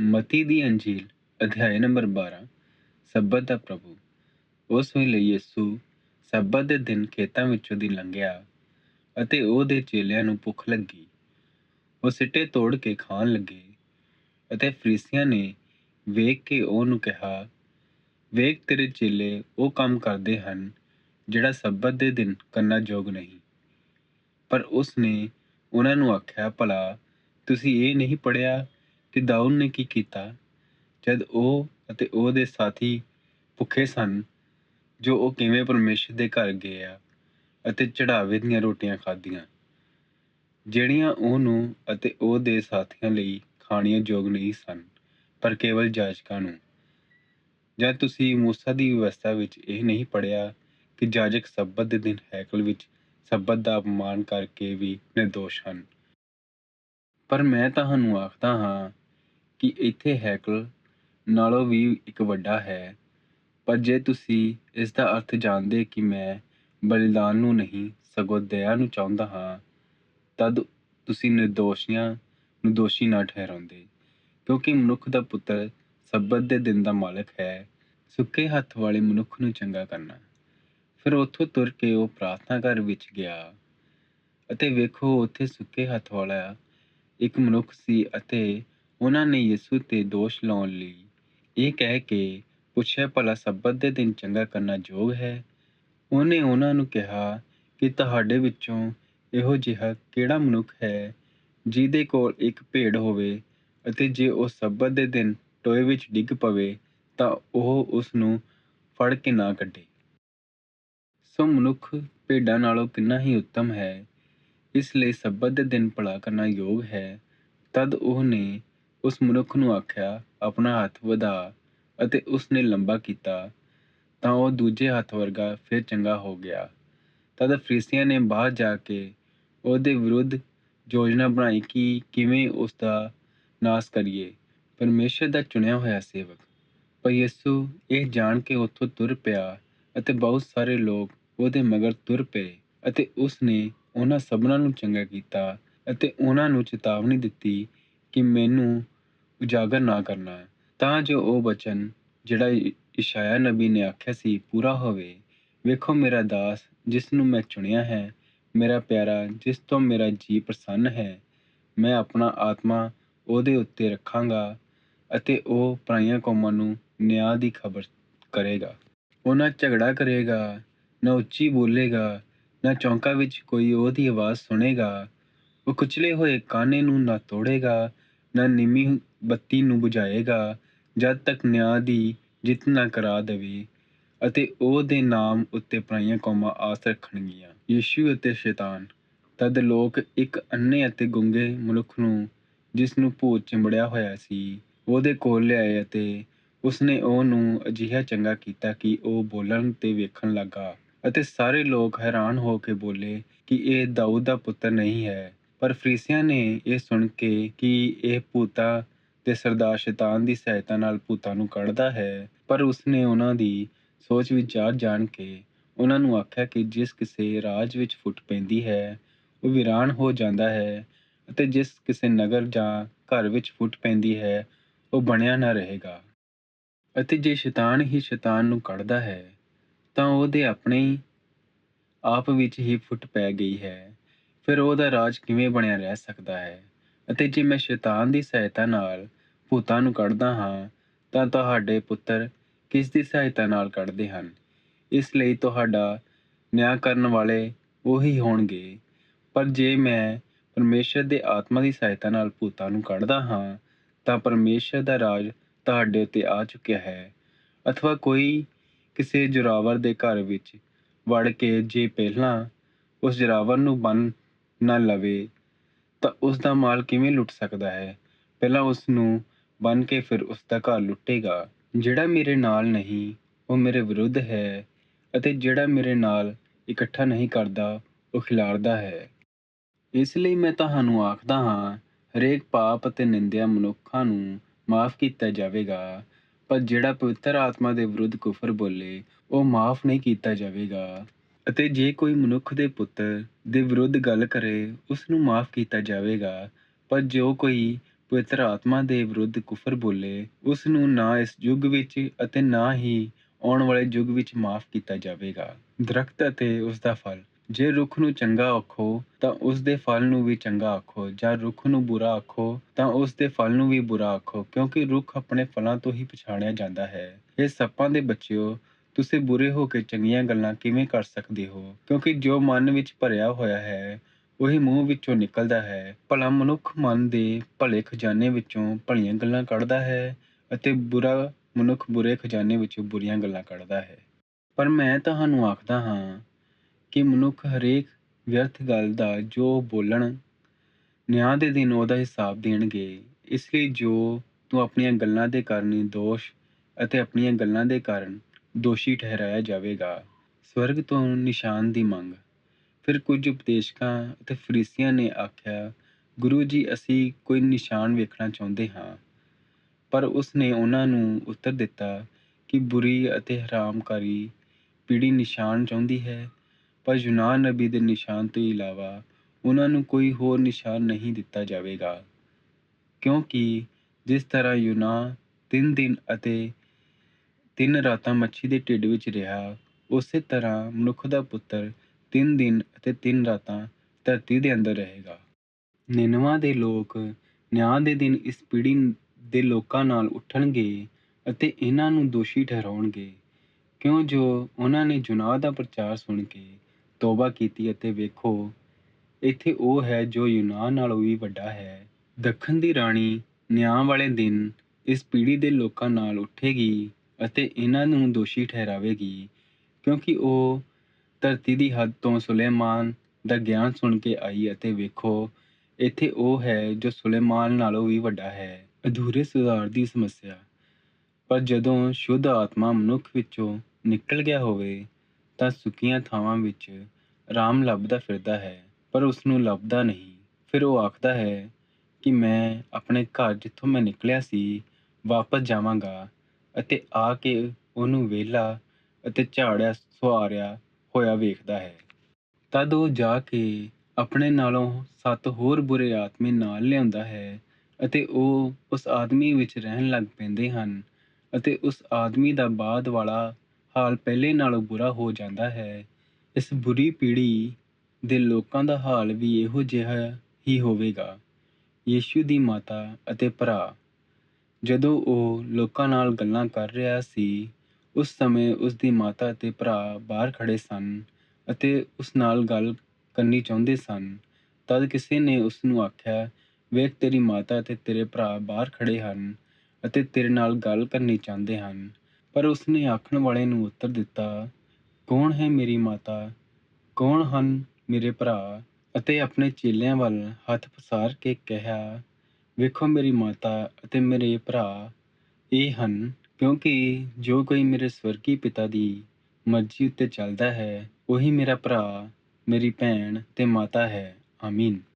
ਮਤੀ ਦੀ ਅੰਜੀਲ, ਅਧਿਆਇ ਨੰਬਰ 12 ਸੱਬਤ ਦਾ ਪ੍ਰਭੂ। ਉਸ ਵੇਲੇ ਯਿਸੂ ਸੱਬਤ ਦੇ ਦਿਨ ਖੇਤਾਂ ਵਿੱਚੋਂ ਦੀ ਲੰਘਿਆ ਅਤੇ ਉਹਦੇ ਚੇਲਿਆਂ ਨੂੰ ਭੁੱਖ ਲੱਗੀ। ਉਹ ਸਿੱਟੇ ਤੋੜ ਕੇ ਖਾਣ ਲੱਗੇ ਅਤੇ ਫਰੀਸੀਆਂ ਨੇ ਵੇਖ ਕੇ ਉਹਨੂੰ ਕਿਹਾ, ਵੇਖ ਤੇਰੇ ਚੇਲੇ ਉਹ ਕੰਮ ਕਰਦੇ ਹਨ ਜਿਹੜਾ ਸੱਬਤ ਦੇ ਦਿਨ ਕਰਨਾ ਯੋਗ ਨਹੀਂ। ਪਰ ਉਸ ਨੇ ਉਹਨਾਂ ਨੂੰ ਆਖਿਆ, ਭਲਾ, ਤੁਸੀਂ ਇਹ ਨਹੀਂ ਪੜਿਆ ਕਿ ਦਾਊਦ ਨੇ ਕੀ ਕੀਤਾ? ਜਦ ਉਹ ਅਤੇ ਉਹਦੇ ਸਾਥੀ ਭੁੱਖੇ ਸਨ, ਜੋ ਉਹ ਕਿਵੇਂ ਪਰਮੇਸ਼ਰ ਦੇ ਘਰ ਗਏ ਆ ਅਤੇ ਚੜਾਵੇ ਦੀਆਂ ਰੋਟੀਆਂ ਖਾਧੀਆਂ, ਜਿਹੜੀਆਂ ਉਹਨੂੰ ਅਤੇ ਉਹਦੇ ਸਾਥੀਆਂ ਲਈ ਖਾਣੀਆਂ ਯੋਗ ਨਹੀਂ ਸਨ, ਪਰ ਕੇਵਲ ਜਾਜਕਾਂ ਨੂੰ। ਜਦ ਤੁਸੀਂ ਮੂਸਾ ਦੀ ਵਿਵਸਥਾ ਵਿੱਚ ਇਹ ਨਹੀਂ ਪੜਿਆ ਕਿ ਜਾਜਕ ਸੱਬਤ ਦੇ ਦਿਨ ਹੈਕਲ ਵਿੱਚ ਸੱਬਤ ਦਾ ਅਪਮਾਨ ਕਰਕੇ ਵੀ ਨਿਰਦੋਸ਼ ਹਨ ਪਰ ਮੈਂ ਤੁਹਾਨੂੰ ਆਖਦਾ ਹਾਂ ਕਿ ਇੱਥੇ ਹੈਕਲ ਨਾਲੋਂ ਵੀ ਇੱਕ ਵੱਡਾ ਹੈ। ਪਰ ਜੇ ਤੁਸੀਂ ਇਸ ਦਾ ਅਰਥ ਜਾਣਦੇ ਕਿ ਮੈਂ ਬਲੀਦਾਨ ਨੂੰ ਨਹੀਂ, ਸਗੋਂ ਦਇਆ ਨੂੰ ਚਾਹੁੰਦਾ ਹਾਂ, ਤਦ ਤੁਸੀਂ ਨਿਰਦੋਸ਼ੀਆਂ ਨੂੰ ਦੋਸ਼ੀ ਨਾ ਠਹਿਰਾਉਂਦੇ, ਕਿਉਂਕਿ ਮਨੁੱਖ ਦਾ ਪੁੱਤਰ ਸੱਬਤ ਦੇ ਦਿਨ ਦਾ ਮਾਲਕ ਹੈ। ਸੁੱਕੇ ਹੱਥ ਵਾਲੇ ਮਨੁੱਖ ਨੂੰ ਚੰਗਾ ਕਰਨਾ। ਫਿਰ ਉੱਥੋਂ ਤੁਰ ਕੇ ਉਹ ਪ੍ਰਾਰਥਨਾ ਘਰ ਵਿੱਚ ਗਿਆ ਅਤੇ ਵੇਖੋ ਉੱਥੇ ਸੁੱਕੇ ਹੱਥ ਵਾਲਾ ਇੱਕ ਮਨੁੱਖ ਸੀ ਅਤੇ ਉਹਨਾਂ ਨੇ ਯਿਸੂ ਤੇ ਦੋਸ਼ ਲਾਉਣ ਲਈ ਇਹ ਕਹਿ ਕੇ ਪੁੱਛਿਆ, ਭਲਾ ਸੱਬਤ ਦੇ ਦਿਨ ਚੰਗਾ ਕਰਨਾ ਯੋਗ ਹੈ? ਉਹਨੇ ਉਹਨਾਂ ਨੂੰ ਕਿਹਾ ਕਿ ਤੁਹਾਡੇ ਵਿੱਚੋਂ ਇਹੋ ਜਿਹਾ ਕਿਹੜਾ ਮਨੁੱਖ ਹੈ ਜਿਹਦੇ ਕੋਲ ਇੱਕ ਭੇਡ ਹੋਵੇ ਅਤੇ ਜੇ ਉਹ ਸੱਬਤ ਦੇ ਦਿਨ ਟੋਏ ਵਿੱਚ ਡਿੱਗ ਪਵੇ, ਤਾਂ ਉਹ ਉਸ ਨੂੰ ਫੜ ਕੇ ਨਾ ਕੱਢੇ। ਸੋ ਮਨੁੱਖ ਭੇਡਾਂ ਨਾਲੋਂ ਕਿੰਨਾ ਹੀ ਉੱਤਮ ਹੈ ਇਸ ਲਈ ਸੱਬਤ ਦੇ ਦਿਨ ਭਲਾ ਕਰਨਾ ਯੋਗ ਹੈ। ਤਦ ਉਹਨੇ ਉਸ ਮਨੁੱਖ ਨੂੰ ਆਖਿਆ, ਆਪਣਾ ਹੱਥ ਵਧਾ ਅਤੇ ਉਸ ਨੇ ਲੰਬਾ ਕੀਤਾ, ਤਾਂ ਉਹ ਦੂਜੇ ਹੱਥ ਵਰਗਾ ਫਿਰ ਚੰਗਾ ਹੋ ਗਿਆ। ਤਦ ਫਰੀਸੀਆਂ ਨੇ ਬਾਹਰ ਜਾ ਕੇ ਉਹਦੇ ਵਿਰੁੱਧ ਯੋਜਨਾ ਬਣਾਈ ਕਿ ਕਿਵੇਂ ਉਸ ਦਾ ਨਾਸ ਕਰੀਏ। ਪਰਮੇਸ਼ਰ ਦਾ ਚੁਣਿਆ ਹੋਇਆ ਸੇਵਕ। ਪਰ ਯਿਸੂ ਇਹ ਜਾਣ ਕੇ ਉੱਥੋਂ ਤੁਰ ਪਿਆ ਅਤੇ ਬਹੁਤ ਸਾਰੇ ਲੋਕ ਉਹਦੇ ਮਗਰ ਤੁਰ ਪਏ ਅਤੇ ਉਸ ਨੇ ਉਹਨਾਂ ਸਭਨਾਂ ਨੂੰ ਚੰਗਾ ਕੀਤਾ ਅਤੇ ਉਹਨਾਂ ਨੂੰ ਚੇਤਾਵਨੀ ਦਿੱਤੀ ਕਿ ਮੈਨੂੰ ਉਜਾਗਰ ਨਾ ਕਰਨਾ ਤਾਂ ਜੋ ਉਹ ਬਚਨ ਜਿਹੜਾ ਇਸ਼ਾਇਆ ਨਬੀ ਨੇ ਆਖਿਆ ਸੀ, ਪੂਰਾ ਹੋਵੇ। ਵੇਖੋ ਮੇਰਾ ਦਾਸ, ਜਿਸ ਨੂੰ ਮੈਂ ਚੁਣਿਆ ਹੈ, ਮੇਰਾ ਪਿਆਰਾ, ਜਿਸ ਤੋਂ ਮੇਰਾ ਜੀ ਪ੍ਰਸੰਨ ਹੈ, ਮੈਂ ਆਪਣਾ ਆਤਮਾ ਉਹਦੇ ਉੱਤੇ ਰੱਖਾਂਗਾ ਅਤੇ ਉਹ ਪਰਾਈਆਂ ਕੌਮਾਂ ਨੂੰ ਨਿਆਂ ਦੀ ਖਬਰ ਕਰੇਗਾ। ਉਹ ਨਾ ਝਗੜਾ ਕਰੇਗਾ, ਨਾ ਉੱਚੀ ਬੋਲੇਗਾ ਨਾ ਚੌਂਕਾਂ ਵਿੱਚ ਕੋਈ ਉਹਦੀ ਆਵਾਜ਼ ਸੁਣੇਗਾ। ਉਹ ਕੁਚਲੇ ਹੋਏ ਕਾਨੇ ਨੂੰ ਨਾ ਤੋੜੇਗਾ, ਨਾ ਨਿੰਮੀ ਬੱਤੀ ਨੂੰ ਬੁਝਾਏਗਾ, ਜਦ ਤੱਕ ਨਿਆਂ ਦੀ ਜਿੱਤ ਨਾ ਕਰਾ ਦੇਵੇ ਅਤੇ ਉਹਦੇ ਨਾਮ ਉੱਤੇ ਪਰਾਈਆਂ ਕੌਮਾਂ ਆਸ ਰੱਖਣਗੀਆਂ। ਯੀਸ਼ੂ ਅਤੇ ਸ਼ੈਤਾਨ, ਤਦ ਲੋਕ ਇੱਕ ਅੰਨੇ ਅਤੇ ਗੁੰਗੇ ਮਨੁੱਖ ਨੂੰ, ਜਿਸ ਨੂੰ ਭੂਤ ਚਿੰਬੜਿਆ ਹੋਇਆ ਸੀ, ਉਹਦੇ ਕੋਲ ਲਿਆਏ ਅਤੇ ਉਸਨੇ ਉਹਨੂੰ ਅਜਿਹਾ ਚੰਗਾ ਕੀਤਾ ਕਿ ਉਹ ਬੋਲਣ ਤੇ ਵੇਖਣ ਲੱਗਾ। ਅਤੇ ਸਾਰੇ ਲੋਕ ਹੈਰਾਨ ਹੋ ਕੇ ਬੋਲੇ ਕਿ ਇਹ ਦਾਊਦ ਦਾ ਪੁੱਤਰ ਨਹੀਂ ਹੈ। ਪਰ ਫਰੀਸੀਆਂ ਨੇ ਇਹ ਸੁਣ ਕੇ ਕਿ ਇਹ ਭੂਤਾਂ ਤੇ ਸਰਦਾਰ ਸ਼ੈਤਾਨ ਦੀ ਸਹਾਇਤਾ ਨਾਲ ਭੂਤਾਂ ਨੂੰ ਕੱਢਦਾ ਹੈ, ਪਰ ਉਸਨੇ ਉਹਨਾਂ ਦੀ ਸੋਚ ਵਿਚਾਰ ਜਾਣ ਕੇ ਉਹਨਾਂ ਨੂੰ ਆਖਿਆ ਕਿ ਜਿਸ ਕਿਸੇ ਰਾਜ ਵਿੱਚ ਫੁੱਟ ਪੈਂਦੀ ਹੈ, ਉਹ ਵੀਰਾਨ ਹੋ ਜਾਂਦਾ ਹੈ ਅਤੇ ਜਿਸ ਕਿਸੇ ਨਗਰ ਜਾਂ ਘਰ ਵਿੱਚ ਫੁੱਟ ਪੈਂਦੀ ਹੈ, ਉਹ ਬਣਿਆ ਨਾ ਰਹੇਗਾ। ਅਤੇ ਜੇ ਸ਼ੈਤਾਨ ਹੀ ਸ਼ੈਤਾਨ ਨੂੰ ਕੱਢਦਾ ਹੈ ਤਾਂ ਉਹਦੇ ਆਪਣੇ ਆਪ ਵਿੱਚ ਹੀ ਫੁੱਟ ਪੈ ਗਈ ਹੈ। ਫਿਰ ਉਹਦਾ ਰਾਜ ਕਿਵੇਂ ਬਣਿਆ ਰਹਿ ਸਕਦਾ ਹੈ? ਅਤੇ ਜੇ ਮੈਂ ਸ਼ੈਤਾਨ ਦੀ ਸਹਾਇਤਾ ਨਾਲ ਭੂਤਾਂ ਨੂੰ ਕੱਢਦਾ ਹਾਂ, ਤਾਂ ਤੁਹਾਡੇ ਪੁੱਤਰ ਕਿਸ ਦੀ ਸਹਾਇਤਾ ਨਾਲ ਕੱਢਦੇ ਹਨ? ਇਸ ਲਈ ਤੁਹਾਡਾ ਨਿਆਂ ਕਰਨ ਵਾਲੇ ਉਹੀ ਹੋਣਗੇ। ਪਰ ਜੇ ਮੈਂ ਪਰਮੇਸ਼ਰ ਦੇ ਆਤਮਾ ਦੀ ਸਹਾਇਤਾ ਨਾਲ ਭੂਤਾਂ ਨੂੰ ਕੱਢਦਾ ਹਾਂ, ਤਾਂ ਪਰਮੇਸ਼ਰ ਦਾ ਰਾਜ ਤੁਹਾਡੇ ਉੱਤੇ ਆ ਚੁੱਕਿਆ ਹੈ। ਅਥਵਾ ਕੋਈ ਕਿਸੇ ਜੁਰਾਵਰ ਦੇ ਘਰ ਵਿੱਚ ਵੜ ਕੇ ਜੇ ਪਹਿਲਾਂ ਉਸ ਜਰਾਵਰ ਨੂੰ ਬੰਨ ਨਾ ਲਵੇ ਤਾਂ ਉਸ ਦਾ ਮਾਲ ਕਿਵੇਂ ਲੁੱਟ ਸਕਦਾ ਹੈ? ਪਹਿਲਾਂ ਉਸ ਨੂੰ ਬੰਨ ਕੇ ਫਿਰ ਉਸ ਦਾ ਘਰ ਲੁੱਟੇਗਾ। ਜਿਹੜਾ ਮੇਰੇ ਨਾਲ ਨਹੀਂ, ਉਹ ਮੇਰੇ ਵਿਰੁੱਧ ਹੈ ਅਤੇ ਜਿਹੜਾ ਮੇਰੇ ਨਾਲ ਇਕੱਠਾ ਨਹੀਂ ਕਰਦਾ, ਉਹ ਖਿਲਾਰਦਾ ਹੈ। ਇਸ ਲਈ ਮੈਂ ਤੁਹਾਨੂੰ ਆਖਦਾ ਹਾਂ, ਹਰੇਕ ਪਾਪ ਅਤੇ ਨਿੰਦਿਆ ਮਨੁੱਖਾਂ ਨੂੰ ਮਾਫ ਕੀਤਾ ਜਾਵੇਗਾ। ਪਰ ਜਿਹੜਾ ਪਵਿੱਤਰ ਆਤਮਾ ਦੇ ਵਿਰੁੱਧ ਕੁਫਰ ਬੋਲੇ, ਉਹ ਮਾਫ ਨਹੀਂ ਕੀਤਾ ਜਾਵੇਗਾ। ਅਤੇ ਜੇ ਕੋਈ ਮਨੁੱਖ ਦੇ ਪੁੱਤਰ ਦੇ ਵਿਰੁੱਧ ਗੱਲ ਕਰੇ ਉਸ ਨੂੰ ਮਾਫ ਕੀਤਾ ਜਾਵੇਗਾ। ਪਰ ਜੋ ਕੋਈ ਪਵਿੱਤਰ ਆਤਮਾ ਦੇ ਵਿਰੁੱਧ ਕੁਫਰ ਬੋਲੇ ਉਸ ਨੂੰ ਨਾ ਇਸ ਯੁੱਗ ਵਿੱਚ ਅਤੇ ਨਾ ਹੀ ਆਉਣ ਵਾਲੇ ਯੁੱਗ ਵਿੱਚ ਮਾਫ ਕੀਤਾ ਜਾਵੇਗਾ। ਦਰਖਤ ਅਤੇ ਉਸ ਦਾ ਫਲ। ਜੇ ਰੁੱਖ ਨੂੰ ਚੰਗਾ ਆਖੋ, ਤਾਂ ਉਸ ਦੇ ਫਲ ਨੂੰ ਵੀ ਚੰਗਾ ਆਖੋ। ਜਾਂ ਰੁੱਖ ਨੂੰ ਬੁਰਾ ਆਖੋ, ਤਾਂ ਉਸ ਦੇ ਫਲ ਨੂੰ ਵੀ ਬੁਰਾ ਆਖੋ, ਕਿਉਂਕਿ ਰੁੱਖ ਆਪਣੇ ਫਲਾਂ ਤੋਂ ਹੀ ਪਛਾਣਿਆ ਜਾਂਦਾ ਹੈ। ਇਹ ਸੱਪਾਂ ਦੇ ਬੱਚਿਓ, ਤੁਸੀਂ ਬੁਰੇ ਹੋ ਕੇ ਚੰਗੀਆਂ ਗੱਲਾਂ ਕਿਵੇਂ ਕਰ ਸਕਦੇ ਹੋ? ਕਿਉਂਕਿ ਜੋ ਮਨ ਵਿੱਚ ਭਰਿਆ ਹੋਇਆ ਹੈ, ਉਹੀ ਮੂੰਹ ਵਿੱਚੋਂ ਨਿਕਲਦਾ ਹੈ। ਭਲਾ ਮਨੁੱਖ ਮਨ ਦੇ ਭਲੇ ਖਜ਼ਾਨੇ ਵਿੱਚੋਂ ਭਲੀਆਂ ਗੱਲਾਂ ਕੱਢਦਾ ਹੈ ਅਤੇ ਬੁਰਾ ਮਨੁੱਖ ਬੁਰੇ ਖਜ਼ਾਨੇ ਵਿੱਚੋਂ ਬੁਰੀਆਂ ਗੱਲਾਂ ਕੱਢਦਾ ਹੈ। ਪਰ ਮੈਂ ਤੁਹਾਨੂੰ ਆਖਦਾ ਹਾਂ ਕਿ ਮਨੁੱਖ ਹਰੇਕ ਵਿਅਰਥ ਗੱਲ ਦਾ ਜੋ ਬੋਲਣ, ਨਿਆਂ ਦੇ ਦਿਨ ਉਹਦਾ ਹਿਸਾਬ ਦੇਣਗੇ। ਇਸ ਲਈ ਜੋ ਤੂੰ ਆਪਣੀਆਂ ਗੱਲਾਂ ਦੇ ਕਾਰਨ ਦੋਸ਼ ਅਤੇ ਆਪਣੀਆਂ ਗੱਲਾਂ ਦੇ ਕਾਰਨ ਦੋਸ਼ੀ ਠਹਿਰਾਇਆ ਜਾਵੇਗਾ, ਸਵਰਗ ਤੋਂ ਨਿਸ਼ਾਨ ਦੀ ਮੰਗ। ਫਿਰ ਕੁਝ ਉਪਦੇਸ਼ਕਾਂ ਅਤੇ ਫਰੀਸੀਆਂ ਨੇ ਆਖਿਆ, ਗੁਰੂ ਜੀ, ਅਸੀਂ ਕੋਈ ਨਿਸ਼ਾਨ ਵੇਖਣਾ ਚਾਹੁੰਦੇ ਹਾਂ। ਪਰ ਉਸ ਨੇ ਉਹਨਾਂ ਨੂੰ ਉੱਤਰ ਦਿੱਤਾ ਕਿ ਬੁਰੀ ਅਤੇ ਹਰਾਮਕਾਰੀ ਪੀੜ੍ਹੀ ਨਿਸ਼ਾਨ ਚਾਹੁੰਦੀ ਹੈ। ਪਰ ਯੂਨਾਨ ਨਬੀ ਦੇ ਨਿਸ਼ਾਨ ਤੋਂ ਇਲਾਵਾ ਉਹਨਾਂ ਨੂੰ ਕੋਈ ਹੋਰ ਨਿਸ਼ਾਨ ਨਹੀਂ ਦਿੱਤਾ ਜਾਵੇਗਾ। ਕਿਉਂਕਿ ਜਿਸ ਤਰ੍ਹਾਂ ਯੂਨਾ ਤਿੰਨ ਦਿਨ ਅਤੇ ਤਿੰਨ ਰਾਤਾਂ ਮੱਛੀ ਦੇ ਢਿੱਡ ਵਿੱਚ ਰਿਹਾ, ਉਸੇ ਤਰ੍ਹਾਂ ਮਨੁੱਖ ਦਾ ਪੁੱਤਰ ਤਿੰਨ ਦਿਨ ਅਤੇ ਤਿੰਨ ਰਾਤਾਂ ਧਰਤੀ ਦੇ ਅੰਦਰ ਰਹੇਗਾ। ਨਿਨਵਾ ਦੇ ਲੋਕ ਨਿਆਂ ਦੇ ਦਿਨ ਇਸ ਪੀੜ੍ਹੀ ਦੇ ਲੋਕਾਂ ਨਾਲ ਉੱਠਣਗੇ ਅਤੇ ਇਹਨਾਂ ਨੂੰ ਦੋਸ਼ੀ ਠਹਿਰਾਉਣਗੇ। ਕਿਉਂ ਜੋ ਉਹਨਾਂ ਨੇ ਜੁਨਾਹ ਦਾ ਪ੍ਰਚਾਰ ਸੁਣ ਕੇ ਤੌਬਾ ਕੀਤੀ ਅਤੇ ਵੇਖੋ, ਇੱਥੇ ਉਹ ਹੈ ਜੋ ਯੂਨਾਨ ਨਾਲੋਂ ਵੀ ਵੱਡਾ ਹੈ। ਦੱਖਣ ਦੀ ਰਾਣੀ ਨਿਆਂ ਵਾਲੇ ਦਿਨ ਇਸ ਪੀੜ੍ਹੀ ਦੇ ਲੋਕਾਂ ਨਾਲ ਉੱਠੇਗੀ ਅਤੇ ਇਹਨਾਂ ਨੂੰ ਦੋਸ਼ੀ ਠਹਿਰਾਵੇਗੀ, ਕਿਉਂਕਿ ਉਹ ਧਰਤੀ ਦੀ ਹੱਦ ਤੋਂ ਸੁਲੇਮਾਨ ਦਾ ਗਿਆਨ ਸੁਣ ਕੇ ਆਈ ਅਤੇ ਵੇਖੋ, ਇੱਥੇ ਉਹ ਹੈ ਜੋ ਸੁਲੇਮਾਨ ਨਾਲੋਂ ਵੀ ਵੱਡਾ ਹੈ। ਅਧੂਰੇ ਸੁਧਾਰ ਦੀ ਸਮੱਸਿਆ। ਪਰ ਜਦੋਂ ਸ਼ੁੱਧ ਆਤਮਾ ਮਨੁੱਖ ਵਿੱਚੋਂ ਨਿਕਲ ਗਿਆ ਹੋਵੇ ਤਾਂ ਸੁੱਕੀਆਂ ਥਾਵਾਂ ਵਿੱਚ ਆਰਾਮ ਲੱਭਦਾ ਫਿਰਦਾ ਹੈ, ਪਰ ਉਸ ਨੂੰ ਲੱਭਦਾ ਨਹੀਂ। ਫਿਰ ਉਹ ਆਖਦਾ ਹੈ ਕਿ ਮੈਂ ਆਪਣੇ ਘਰ ਜਿੱਥੋਂ ਮੈਂ ਨਿਕਲਿਆ ਸੀ, ਵਾਪਸ ਜਾਵਾਂਗਾ ਅਤੇ ਆ ਕੇ ਉਹਨੂੰ ਵਿਹਲਾ ਅਤੇ ਝਾੜਿਆ, ਸੁਆਰਿਆ ਹੋਇਆ ਵੇਖਦਾ ਹੈ। ਤਦ ਉਹ ਜਾ ਕੇ ਆਪਣੇ ਨਾਲੋਂ ਸੱਤ ਹੋਰ ਬੁਰੇ ਆਤਮੇ ਨਾਲ ਲਿਆਉਂਦਾ ਹੈ ਅਤੇ ਉਹ ਉਸ ਆਦਮੀ ਵਿੱਚ ਰਹਿਣ ਲੱਗ ਪੈਂਦੇ ਹਨ ਅਤੇ ਉਸ ਆਦਮੀ ਦਾ ਬਾਅਦ ਵਾਲਾ ਹਾਲ ਪਹਿਲੇ ਨਾਲੋਂ ਬੁਰਾ ਹੋ ਜਾਂਦਾ ਹੈ। ਇਸ ਬੁਰੀ ਪੀੜ੍ਹੀ ਦੇ ਲੋਕਾਂ ਦਾ ਹਾਲ ਵੀ ਇਹੋ ਜਿਹਾ ਹੀ ਹੋਵੇਗਾ। ਯੀਸ਼ੂ ਦੀ ਮਾਤਾ ਅਤੇ ਭਰਾ, ਜਦੋਂ ਉਹ ਲੋਕਾਂ ਨਾਲ ਗੱਲਾਂ ਕਰ ਰਿਹਾ ਸੀ, ਉਸ ਸਮੇਂ ਉਸ ਦੀ ਮਾਤਾ ਅਤੇ ਭਰਾ ਬਾਹਰ ਖੜੇ ਸਨ ਅਤੇ ਉਸ ਨਾਲ ਗੱਲ ਕਰਨੀ ਚਾਹੁੰਦੇ ਸਨ। ਤਦ ਕਿਸੇ ਨੇ ਉਸ ਨੂੰ ਆਖਿਆ, ਵੇਖ, ਤੇਰੀ ਮਾਤਾ ਅਤੇ ਤੇਰੇ ਭਰਾ ਬਾਹਰ ਖੜੇ ਹਨ ਅਤੇ ਤੇਰੇ ਨਾਲ ਗੱਲ ਕਰਨੀ ਚਾਹੁੰਦੇ ਹਨ। ਪਰ ਉਸ ਨੇ ਆਖਣ ਵਾਲੇ ਨੂੰ ਉੱਤਰ ਦਿੱਤਾ, ਕੌਣ ਹੈ ਮੇਰੀ ਮਾਤਾ? ਕੌਣ ਹਨ ਮੇਰੇ ਭਰਾ? ਅਤੇ ਆਪਣੇ ਚੇਲਿਆਂ ਵੱਲ ਹੱਥ ਪਸਾਰ ਕੇ ਕਿਹਾ, ਵੇਖੋ ਮੇਰੀ ਮਾਤਾ ਅਤੇ ਮੇਰੇ ਭਰਾ, ਇਹ ਹਨ, ਕਿਉਂਕਿ ਜੋ ਕੋਈ ਮੇਰੇ ਸਵਰਗੀ ਪਿਤਾ ਦੀ ਮਰਜ਼ੀ ਉੱਤੇ ਚੱਲਦਾ ਹੈ, ਉਹੀ ਮੇਰਾ ਭਰਾ, ਮੇਰੀ ਭੈਣ ਤੇ ਮਾਤਾ ਹੈ। ਆਮੀਨ।